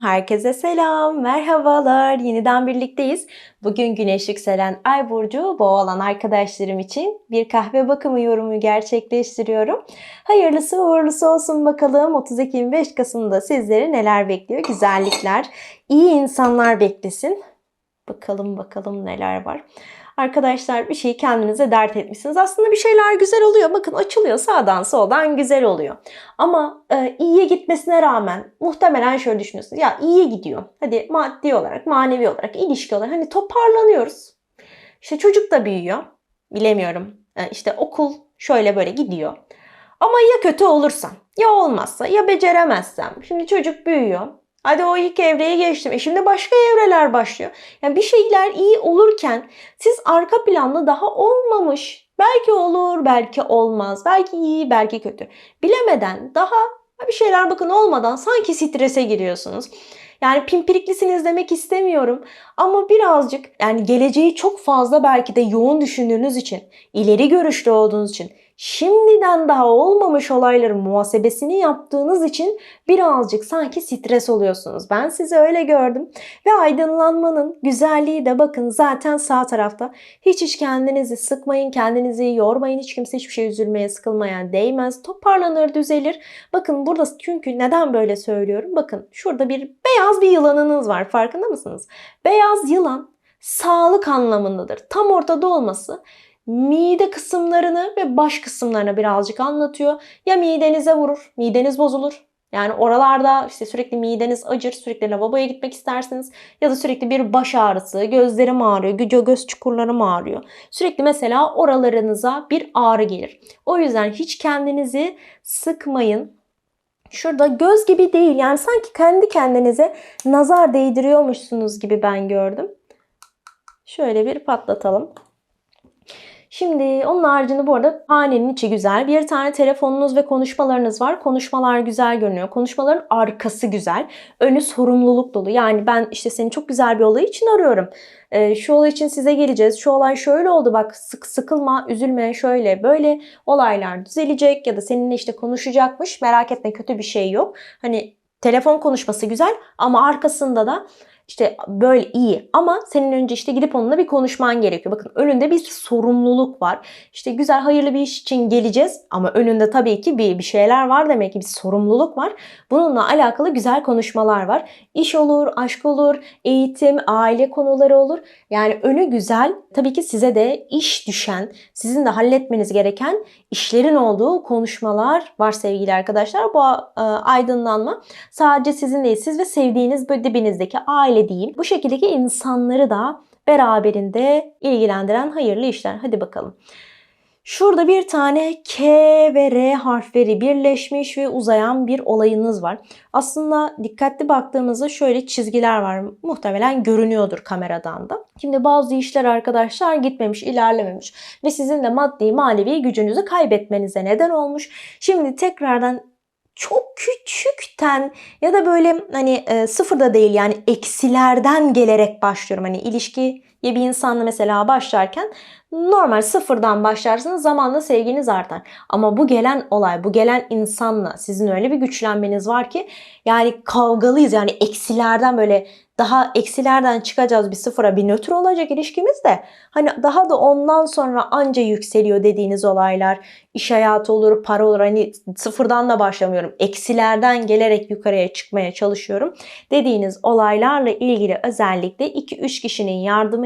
Herkese selam, merhabalar. Yeniden birlikteyiz. Bugün güneş yükselen ay burcu boğa olan arkadaşlarım için bir kahve bakımı yorumu gerçekleştiriyorum. Hayırlısı uğurlusu olsun bakalım. 30 Ekim 5 Kasım'da sizleri neler bekliyor? Güzellikler, iyi insanlar beklesin. Bakalım bakalım neler var. Arkadaşlar bir şeyi kendinize dert etmişsiniz. Aslında bir şeyler güzel oluyor. Bakın açılıyor sağdan soldan güzel oluyor. Ama e, iyiye gitmesine rağmen muhtemelen şöyle düşünüyorsunuz. Ya iyiye gidiyor. Hadi maddi olarak, manevi olarak, ilişki olarak hani toparlanıyoruz. İşte çocuk da büyüyor. Bilemiyorum. E, işte okul şöyle böyle gidiyor. Ama ya kötü olursam, ya olmazsa, ya beceremezsem. Şimdi çocuk büyüyor. Hadi o ilk evreyi geçtim. E şimdi başka evreler başlıyor. Yani bir şeyler iyi olurken siz arka planda daha olmamış. Belki olur, belki olmaz. Belki iyi, belki kötü. Bilemeden daha bir şeyler bakın olmadan sanki strese giriyorsunuz. Yani pimpiriklisiniz demek istemiyorum ama birazcık yani geleceği çok fazla belki de yoğun düşündüğünüz için, ileri görüşlü olduğunuz için şimdiden daha olmamış olayların muhasebesini yaptığınız için birazcık sanki stres oluyorsunuz. Ben sizi öyle gördüm. Ve aydınlanmanın güzelliği de bakın zaten sağ tarafta. Hiç hiç kendinizi sıkmayın, kendinizi yormayın. Hiç kimse hiçbir şey üzülmeye, sıkılmaya değmez. Toparlanır, düzelir. Bakın burada çünkü neden böyle söylüyorum? Bakın şurada bir beyaz bir yılanınız var. Farkında mısınız? Beyaz yılan sağlık anlamındadır. Tam ortada olması mide kısımlarını ve baş kısımlarını birazcık anlatıyor. Ya midenize vurur, mideniz bozulur. Yani oralarda işte sürekli mideniz acır, sürekli lavaboya gitmek istersiniz ya da sürekli bir baş ağrısı, gözlerim ağrıyor, göz, göz çukurlarım ağrıyor. Sürekli mesela oralarınıza bir ağrı gelir. O yüzden hiç kendinizi sıkmayın. Şurada göz gibi değil yani sanki kendi kendinize nazar değdiriyormuşsunuz gibi ben gördüm. Şöyle bir patlatalım. Şimdi onun haricinde bu arada hanenin içi güzel. Bir tane telefonunuz ve konuşmalarınız var. Konuşmalar güzel görünüyor. Konuşmaların arkası güzel. Önü sorumluluk dolu. Yani ben işte seni çok güzel bir olay için arıyorum. Ee, şu olay için size geleceğiz. Şu olay şöyle oldu bak sık sıkılma, üzülme şöyle böyle olaylar düzelecek ya da seninle işte konuşacakmış. Merak etme kötü bir şey yok. Hani telefon konuşması güzel ama arkasında da işte böyle iyi ama senin önce işte gidip onunla bir konuşman gerekiyor. Bakın önünde bir sorumluluk var. İşte güzel hayırlı bir iş için geleceğiz ama önünde tabii ki bir, bir şeyler var demek ki bir sorumluluk var. Bununla alakalı güzel konuşmalar var. İş olur, aşk olur, eğitim, aile konuları olur. Yani önü güzel. Tabii ki size de iş düşen, sizin de halletmeniz gereken işlerin olduğu konuşmalar var sevgili arkadaşlar. Bu e, aydınlanma sadece sizin değil, siz ve sevdiğiniz böyle dibinizdeki aile diyeyim. Bu şekildeki insanları da beraberinde ilgilendiren hayırlı işler. Hadi bakalım. Şurada bir tane K ve R harfleri birleşmiş ve uzayan bir olayınız var. Aslında dikkatli baktığımızda şöyle çizgiler var. Muhtemelen görünüyordur kameradan da. Şimdi bazı işler arkadaşlar gitmemiş, ilerlememiş ve sizin de maddi manevi gücünüzü kaybetmenize neden olmuş. Şimdi tekrardan çok küçükten ya da böyle hani e, sıfırda değil yani eksilerden gelerek başlıyorum. Hani ilişki ya bir insanla mesela başlarken normal sıfırdan başlarsınız zamanla sevginiz artar. Ama bu gelen olay, bu gelen insanla sizin öyle bir güçlenmeniz var ki yani kavgalıyız. Yani eksilerden böyle daha eksilerden çıkacağız bir sıfıra bir nötr olacak ilişkimiz de. Hani daha da ondan sonra anca yükseliyor dediğiniz olaylar. İş hayatı olur para olur. Hani sıfırdan da başlamıyorum. Eksilerden gelerek yukarıya çıkmaya çalışıyorum dediğiniz olaylarla ilgili özellikle 2-3 kişinin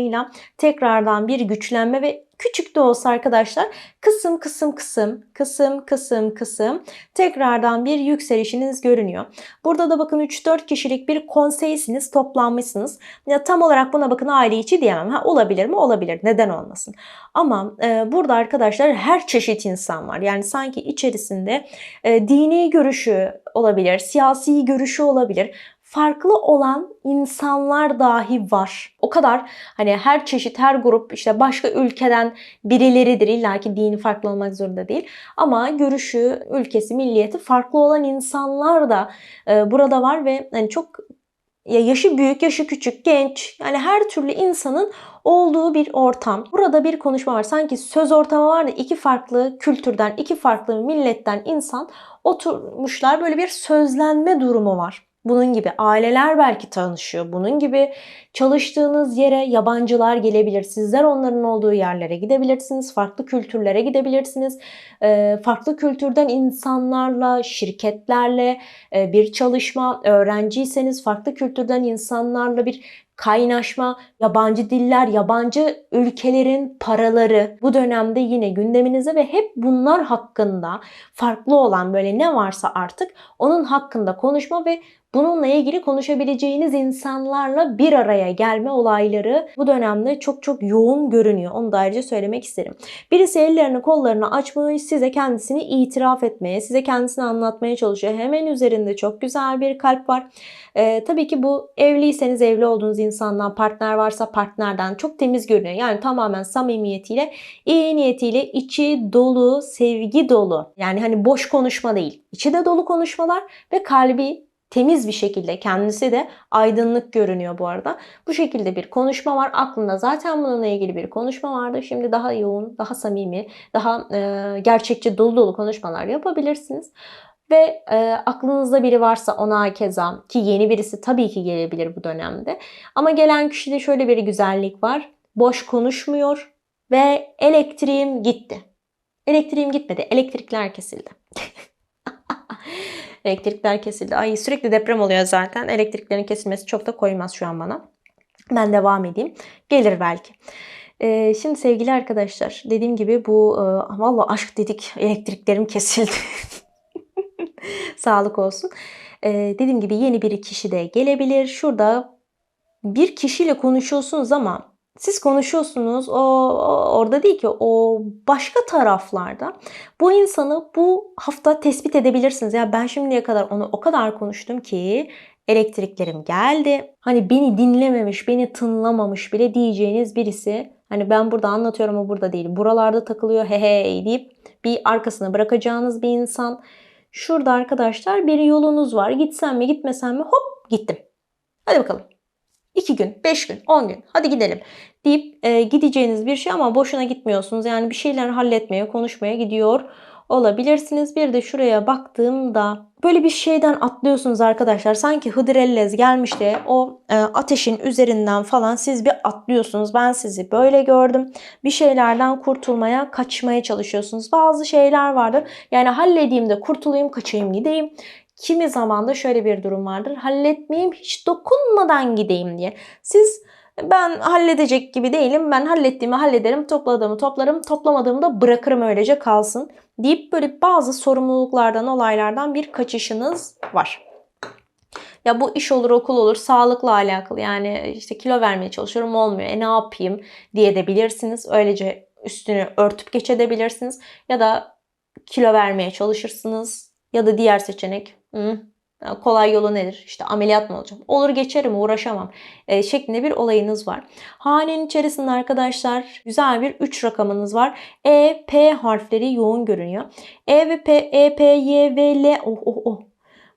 yardımıyla tekrardan bir güçlenme ve küçük de olsa arkadaşlar kısım kısım kısım kısım kısım kısım tekrardan bir yükselişiniz görünüyor. Burada da bakın 3-4 kişilik bir konseysiniz toplanmışsınız. Ya tam olarak buna bakın aile içi diyemem. Ha, olabilir mi? Olabilir. Neden olmasın? Ama e, burada arkadaşlar her çeşit insan var. Yani sanki içerisinde e, dini görüşü olabilir, siyasi görüşü olabilir farklı olan insanlar dahi var. O kadar hani her çeşit her grup işte başka ülkeden birileridir. İlla ki dini farklı olmak zorunda değil. Ama görüşü, ülkesi, milliyeti farklı olan insanlar da e, burada var ve hani çok ya yaşı büyük, yaşı küçük, genç yani her türlü insanın olduğu bir ortam. Burada bir konuşma var. Sanki söz ortamı var da iki farklı kültürden, iki farklı milletten insan oturmuşlar. Böyle bir sözlenme durumu var. Bunun gibi aileler belki tanışıyor. Bunun gibi çalıştığınız yere yabancılar gelebilir. Sizler onların olduğu yerlere gidebilirsiniz. Farklı kültürlere gidebilirsiniz. Farklı kültürden insanlarla, şirketlerle bir çalışma, öğrenciyseniz farklı kültürden insanlarla bir kaynaşma, yabancı diller, yabancı ülkelerin paraları bu dönemde yine gündeminizde ve hep bunlar hakkında farklı olan böyle ne varsa artık onun hakkında konuşma ve bununla ilgili konuşabileceğiniz insanlarla bir araya gelme olayları bu dönemde çok çok yoğun görünüyor. Onu da ayrıca söylemek isterim. Birisi ellerini kollarını açmış size kendisini itiraf etmeye, size kendisini anlatmaya çalışıyor. Hemen üzerinde çok güzel bir kalp var. Ee, tabii ki bu evliyseniz evli olduğunuz insandan, partner varsa partnerden çok temiz görünüyor. Yani tamamen samimiyetiyle, iyi niyetiyle içi dolu, sevgi dolu. Yani hani boş konuşma değil. İçi de dolu konuşmalar ve kalbi temiz bir şekilde kendisi de aydınlık görünüyor bu arada. Bu şekilde bir konuşma var. Aklında zaten bununla ilgili bir konuşma vardı. Şimdi daha yoğun, daha samimi, daha e, gerçekçi dolu dolu konuşmalar yapabilirsiniz. Ve e, aklınızda biri varsa ona keza ki yeni birisi tabii ki gelebilir bu dönemde. Ama gelen kişide şöyle bir güzellik var. Boş konuşmuyor ve elektriğim gitti. Elektriğim gitmedi. Elektrikler kesildi. Elektrikler kesildi. Ay sürekli deprem oluyor zaten. Elektriklerin kesilmesi çok da koymaz şu an bana. Ben devam edeyim. Gelir belki. Ee, şimdi sevgili arkadaşlar dediğim gibi bu e, valla aşk dedik elektriklerim kesildi. Sağlık olsun. Ee, dediğim gibi yeni bir kişi de gelebilir. Şurada bir kişiyle konuşuyorsunuz ama siz konuşuyorsunuz o, o orada değil ki o başka taraflarda bu insanı bu hafta tespit edebilirsiniz. Ya ben şimdiye kadar onu o kadar konuştum ki elektriklerim geldi. Hani beni dinlememiş, beni tınlamamış bile diyeceğiniz birisi. Hani ben burada anlatıyorum o burada değil. Buralarda takılıyor he he deyip bir arkasına bırakacağınız bir insan. Şurada arkadaşlar bir yolunuz var. Gitsem mi gitmesem mi hop gittim. Hadi bakalım. 2 gün, 5 gün, 10 gün hadi gidelim deyip e, gideceğiniz bir şey ama boşuna gitmiyorsunuz. Yani bir şeyler halletmeye, konuşmaya gidiyor olabilirsiniz. Bir de şuraya baktığımda böyle bir şeyden atlıyorsunuz arkadaşlar. Sanki Hıdrellez gelmiş de o e, ateşin üzerinden falan siz bir atlıyorsunuz. Ben sizi böyle gördüm. Bir şeylerden kurtulmaya, kaçmaya çalışıyorsunuz. Bazı şeyler vardır. Yani halledeyim de kurtulayım, kaçayım, gideyim. Kimi zaman da şöyle bir durum vardır. Halletmeyeyim, hiç dokunmadan gideyim diye. Siz ben halledecek gibi değilim. Ben hallettiğimi hallederim, topladığımı toplarım, toplamadığımı da bırakırım öylece kalsın deyip böyle bazı sorumluluklardan, olaylardan bir kaçışınız var. Ya bu iş olur, okul olur, sağlıkla alakalı. Yani işte kilo vermeye çalışıyorum olmuyor. E ne yapayım diye de bilirsiniz. Öylece üstünü örtüp geçebilirsiniz. Ya da kilo vermeye çalışırsınız. Ya da diğer seçenek Hı, kolay yolu nedir? İşte ameliyat mı olacağım? Olur geçerim uğraşamam e, şeklinde bir olayınız var. Hanenin içerisinde arkadaşlar güzel bir 3 rakamınız var. E, P harfleri yoğun görünüyor. E ve P, E, P, Y, V, L. Oh oh oh.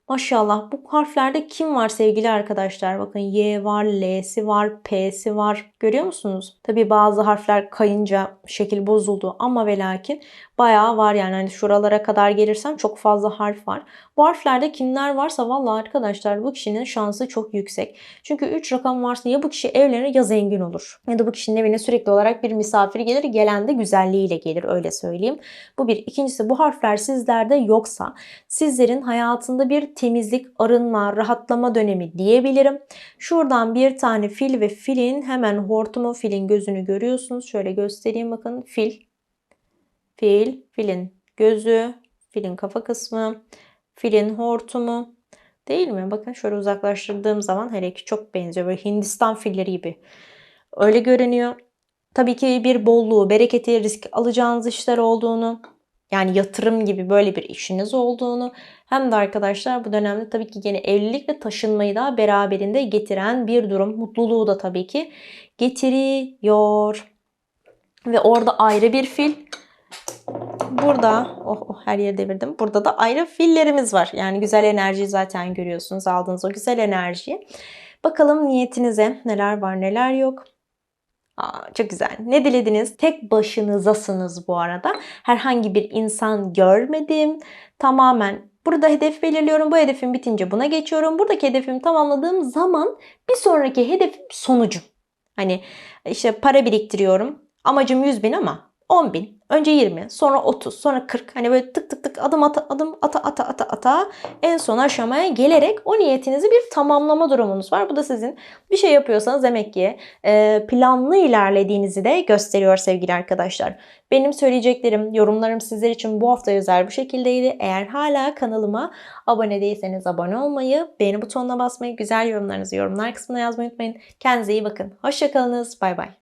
Maşallah bu harflerde kim var sevgili arkadaşlar? Bakın Y var, L'si var, P'si var. Görüyor musunuz? Tabi bazı harfler kayınca şekil bozuldu ama ve lakin bayağı var yani. Hani şuralara kadar gelirsem çok fazla harf var. Bu harflerde kimler varsa vallahi arkadaşlar bu kişinin şansı çok yüksek. Çünkü 3 rakam varsa ya bu kişi evlenir ya zengin olur. Ya da bu kişinin evine sürekli olarak bir misafir gelir. Gelen de güzelliğiyle gelir öyle söyleyeyim. Bu bir. İkincisi bu harfler sizlerde yoksa sizlerin hayatında bir temizlik, arınma, rahatlama dönemi diyebilirim. Şuradan bir tane fil ve filin hemen hortumu filin gözünü görüyorsunuz. Şöyle göstereyim bakın fil. Fil, filin gözü, filin kafa kısmı, filin hortumu. Değil mi? Bakın şöyle uzaklaştırdığım zaman hele ki çok benziyor. Böyle Hindistan filleri gibi. Öyle görünüyor. Tabii ki bir bolluğu, bereketi, risk alacağınız işler olduğunu, yani yatırım gibi böyle bir işiniz olduğunu hem de arkadaşlar bu dönemde tabii ki yine evlilik ve taşınmayı da beraberinde getiren bir durum. Mutluluğu da tabii ki getiriyor. Ve orada ayrı bir fil. Burada oh, oh her yeri devirdim. Burada da ayrı fillerimiz var. Yani güzel enerjiyi zaten görüyorsunuz. Aldığınız o güzel enerjiyi. Bakalım niyetinize neler var neler yok. Aa, çok güzel. Ne dilediniz? Tek başınızasınız bu arada. Herhangi bir insan görmedim. Tamamen burada hedef belirliyorum. Bu hedefim bitince buna geçiyorum. Buradaki hedefimi tamamladığım zaman bir sonraki hedefim sonucum. Hani işte para biriktiriyorum. Amacım 100 bin ama 10 bin. Önce 20, sonra 30, sonra 40. Hani böyle tık tık tık adım ata adım ata ata ata ata en son aşamaya gelerek o niyetinizi bir tamamlama durumunuz var. Bu da sizin bir şey yapıyorsanız demek ki e, planlı ilerlediğinizi de gösteriyor sevgili arkadaşlar. Benim söyleyeceklerim, yorumlarım sizler için bu hafta özel bu şekildeydi. Eğer hala kanalıma abone değilseniz abone olmayı, beğeni butonuna basmayı, güzel yorumlarınızı yorumlar kısmına yazmayı unutmayın. Kendinize iyi bakın. Hoşçakalınız. Bay bay.